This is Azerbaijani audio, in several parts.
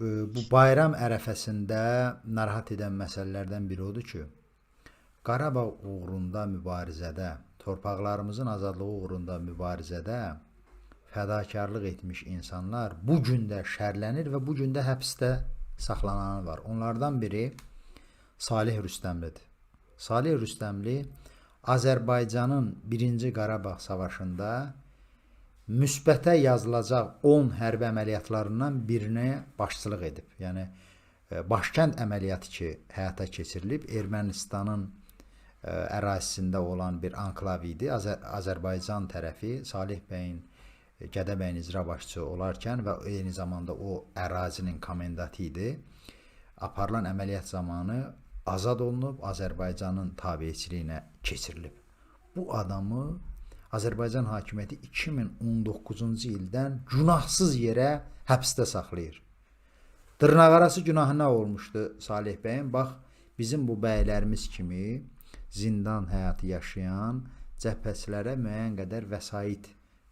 bu bayram ərəfəsində narahat edən məsələlərdən biri odur ki, Qarabağ uğrunda mübarizədə, torpaqlarımızın azadlığı uğrunda mübarizədə fədakarlıq etmiş insanlar bu gün də şərlənir və bu gün də həbsdə saxlananlar var. Onlardan biri Salih Rüstəmlidir. Salih Rüstəmli Azərbaycanın 1-ci Qarabağ savaşında müsbətə yazılacaq 10 hərbi əməliyyatlarından birinə başçılıq edib. Yəni e, Başkənd əməliyyatı ki, həyata keçirilib Ermənistanın ə, ərazisində olan bir anklav idi. Azər Azərbaycan tərəfi Salih bəyin e, Gədəbəyin icra başçısı olarkən və eyni zamanda o ərazinin komendantı idi. Aparılan əməliyyat zamanı azad olunub, Azərbaycanın tabeçiliyinə keçirilib. Bu adamı Azərbaycan hakimiyyəti 2019-cu ildən günahsız yerə həbsdə saxlayır. Dırnaqarası günahı nə olmuşdu Salih bəyin? Bax, bizim bu bəylərimiz kimi zindan həyatı yaşayan cəbhəçilərə müəyyən qədər vəsait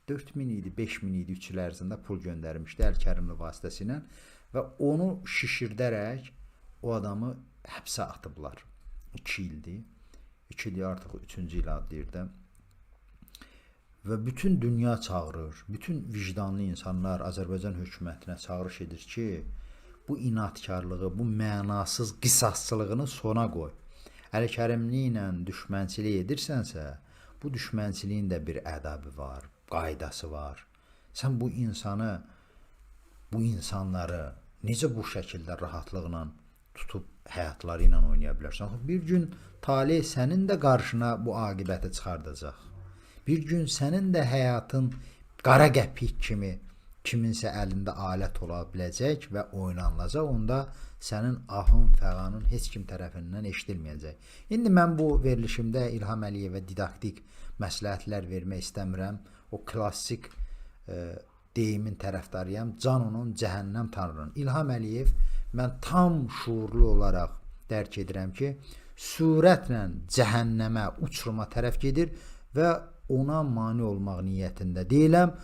4000 idi, 5000 idi 3 il ərzində pul göndərmişdi Əl-Kərimli vasitəsilə və onu şişirdərək o adamı həbsə atıblar. 2 ildir. 2 ildir artıq 3-cü il adlayırdı. Və bütün dünya çağırır, bütün vicdanlı insanlar Azərbaycan hökumətinə çağırış edir ki, bu inadkarlığı, bu mənasız qisasçılığını sona qoy. Əl-Kərimli ilə düşmənçilik edirsənsə, bu düşmənçiliyin də bir ədabı var, qaydası var. Sən bu insanı, bu insanları necə bu şəkildə rahatlıqla tutub həyatları ilə oynaya bilərsən? Bir gün taley sənin də qarşına bu aqibəti çıxardacaq. Bir gün sənin də həyatın qara qəpik kimi kiminsə əlində alət ola biləcək və oynanılacaq. Onda sənin ahın, fəğanın heç kim tərəfindən eşidilməyəcək. İndi mən bu verilişimdə İlham Əliyevə didaktik məsləhətlər vermək istəmirəm. O klassik e, deyimin tərəfdarıyam. Can onun cəhənnəm tanrının. İlham Əliyev mən tam şuurlu olaraq dərk edirəm ki, sürətlə cəhənnəmə, uçuruma tərəf gedir və ona mane olmaq niyyətində deyiləm.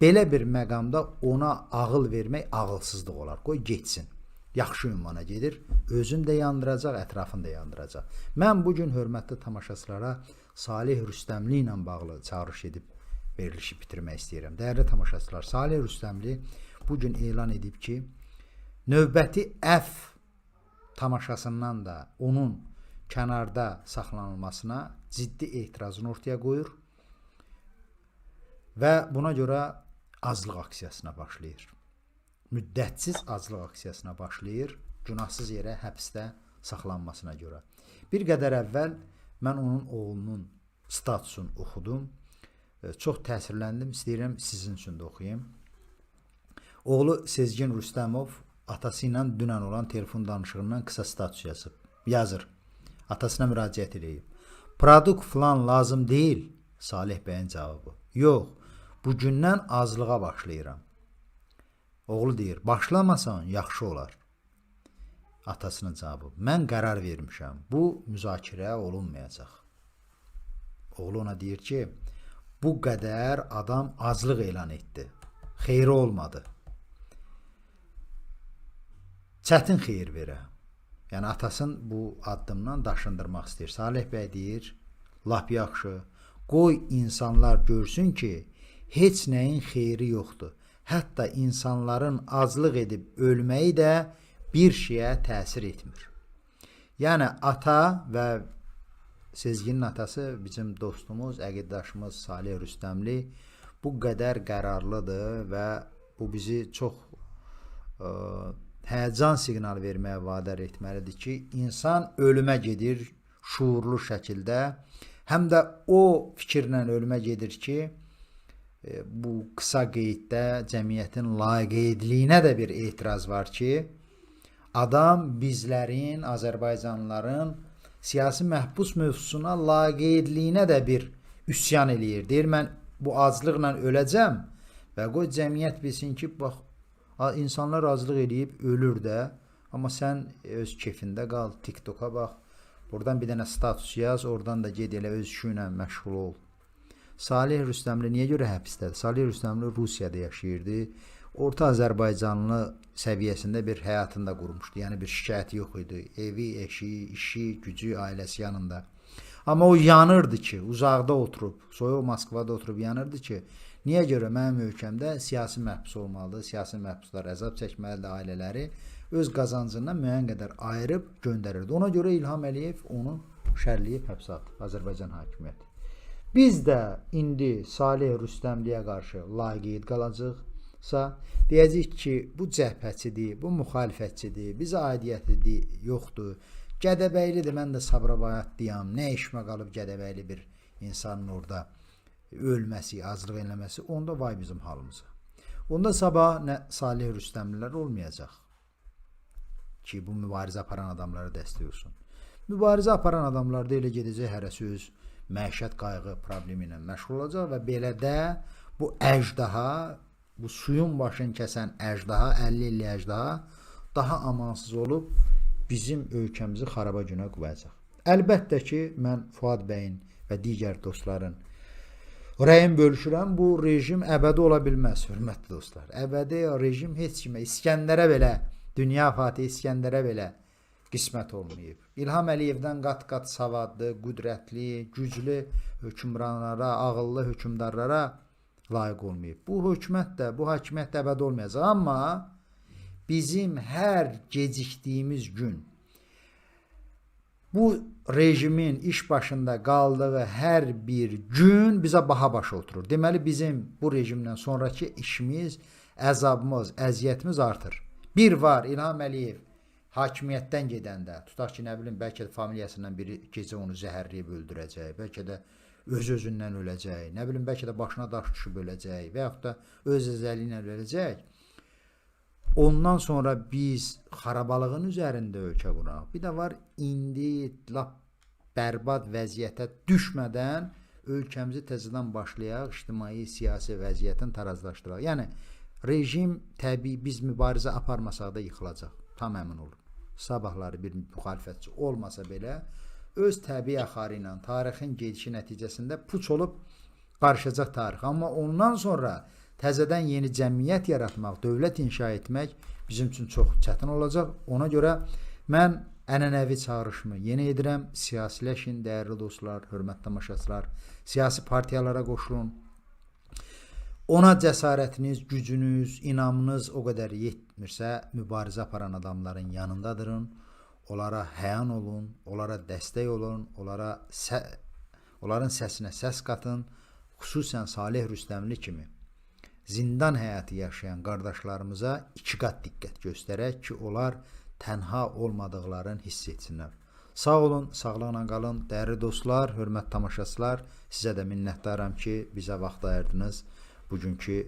Belə bir məqamda ona ağıl vermək ağılsızlıq olar. Qoy getsin. Yaxşı ünvana gedir. Özün də yandıracaq, ətrafını da yandıracaq. Mən bu hörmətli tamaşaçılara Salih Rüstəmli ilə bağlı çağırış edib verilişi bitirmək istəyirəm. Dəyərli tamaşaçılar, Salih Rüstəmli bu gün elan edib ki, növbəti əf tamaşasından da onun kənarda saxlanılmasına ciddi etirazını ortaya qoyur və buna görə azlıq aksiyasına başlayır. Müddətsiz azlıq aksiyasına başlayır, günahsız yerə həbsdə saxlanmasına görə. Bir qədər əvvəl mən onun oğlunun statusunu oxudum. E, Çox təsirləndim. İstəyirəm sizin üçün də oxuyum. Oğlu Sezgin Rüstəmov atası ilə dünən olan telefon danışığından qısa status yazıb. Yazır. Atasına müraciət edib. Produkt falan lazım deyil. Salih bəyin cavabı. Yox, bu gündən azlığa başlayıram. Oğlu deyir, başlamasan yaxşı olar. Atasının cavabı, mən qərar vermişəm. Bu müzakirə olunmayacaq. Oğlu ona deyir ki, bu qədər adam azlıq elan etdi. Xeyri olmadı. Çətin xeyir verə. Yəni atasın bu addımdan daşındırmaq istəyir. Salih bəy deyir, lap yaxşı. Qoy insanlar görsün ki, heç nəyin xeyri yoxdur. Hətta insanların aclıq edib ölməyi də bir şeyə təsir etmir. Yəni ata və Sezginin atası bizim dostumuz, əqiddaşımız Salih Rüstəmli bu qədər qərarlıdır və bu bizi çox ə, həyəcan siqnal verməyə vadar etməlidir ki, insan ölümə gedir şuurlu şəkildə. Həm də o fikirlə ölümə gedir ki, e, bu qısa qeyddə cəmiyyətin laqeydliyinə də bir etiraz var ki, adam bizlərin, Azərbaycanlıların siyasi məhbus mövzusuna laqeydliyinə də bir üsyan eləyir. Deyir mən bu aclıqla öləcəm və qoy cəmiyyət bilsin ki, bax insanlar aclıq eləyib ölür də, amma sən öz kefində qal, TikToka bax. Buradan bir dənə status yaz, oradan da get elə öz işi ilə məşğul ol. Salih Rüstəmli niyə görə həbsdədir? Salih Rüstəmli Rusiyada yaşayırdı. orta Azərbaycanlı səviyyəsində bir həyatını da qurmuşdu. Yəni bir şikayəti yox idi. Evi, eşi, işi, gücü, ailəsi yanında. Amma o yanırdı ki, uzaqda oturub, soyuq Moskvada oturub yanırdı ki, niyə görə mənim ölkəmdə siyasi məhbus olmalıdır, siyasi məhbuslar əzab çəkməlidir ailələri öz qazancından müəyyən qədər ayırıb göndərirdi. Ona görə İlham Əliyev onu şərləyib həbsə atdı Azərbaycan hakimiyyəti. Biz də indi Salih Rüstəmliyə qarşı laqeyd qalacaqsa, deyəcəyik ki, bu cəbhəçidir, bu müxalifətçidir, bizə aidiyyəti yoxdur. Gədəbəylidir, mən də Sabirabadlıyam. Nə işmə qalıb Gədəbəyli bir insanın orada ölməsi, azlıq eləməsi, onda vay bizim halımıza. Onda sabah nə Salih Rüstəmlilər olmayacaq ki, bu mübarizə aparan adamlara dəstək olsun. Mübarizə aparan adamlar da elə gedəcək hərəsi öz məişət qayğı problemi ilə məşğul olacaq və belə də bu əjdaha, bu suyun başını kəsən əjdaha, 50 illik əjdaha daha amansız olub bizim ölkəmizi xaraba günə qoyacaq. Əlbəttə ki, mən Fuad bəyin və digər dostların rəyin bölüşürəm. Bu rejim əbədi ola bilməz, hörmətli dostlar. Əbədi rejim heç kimə, İskəndərə belə, dünya Fatih İskəndərə belə qismət olmayıb. İlham Əliyevdən qat-qat savadlı, qüdrətli, güclü hökmranlara, ağıllı hökmdarlara layiq olmayıb. Bu hökumət də, bu hakimiyyət də əbədi olmayacaq, amma bizim hər gecikdiyimiz gün bu rejimin iş başında qaldığı hər bir gün bizə baha başa oturur. Deməli bizim bu rejimdən sonrakı işimiz, əzabımız, əziyyətimiz artır. Bir var İlham Əliyev hakimiyyətdən gedəndə, tutaq ki, nə bilim, bəlkə də familiyasından biri gecə onu zəhərləyib öldürəcək, bəlkə də öz-özündən öləcək, nə bilim, bəlkə də başına daş düşüb öləcək və yaxud da öz əzəli ilə öləcək. Ondan sonra biz xarabalığın üzərində ölkə quraq. Bir də var indi lap bərbad vəziyyətə düşmədən ölkəmizi təzədən başlayaq, ictimai, siyasi vəziyyətin tarazlaşdıraq. Yəni rejim təbii biz mübarizə aparmasaq da yıxılacaq. Tam əmin olun. Sabahları bir müxalifətçi olmasa belə öz təbii axarı ilə tarixin gedişi nəticəsində puç olub qarışacaq tarix. Amma ondan sonra təzədən yeni cəmiyyət yaratmaq, dövlət inşa etmək bizim üçün çox çətin olacaq. Ona görə mən ənənəvi çağırışımı yenə edirəm. Siyasiləşin, dəyərli dostlar, hörmətli tamaşaçılar, siyasi partiyalara qoşulun. Ona cəsarətiniz, gücünüz, inamınız o qədər yetmirsə, mübarizə aparan adamların yanında durun. Onlara həyan olun, onlara dəstək olun, onlara sə onların səsinə səs qatın. Xüsusən Salih Rüstəmli kimi zindan həyatı yaşayan qardaşlarımıza iki qat diqqət göstərək ki, onlar tənha olmadıqlarını hiss etsinlər. Sağ olun, sağlıqla qalın. Dəyərli dostlar, hörmətli tamaşaçılar, sizə də minnətdaram ki, bizə vaxt ayırdınız podiam ter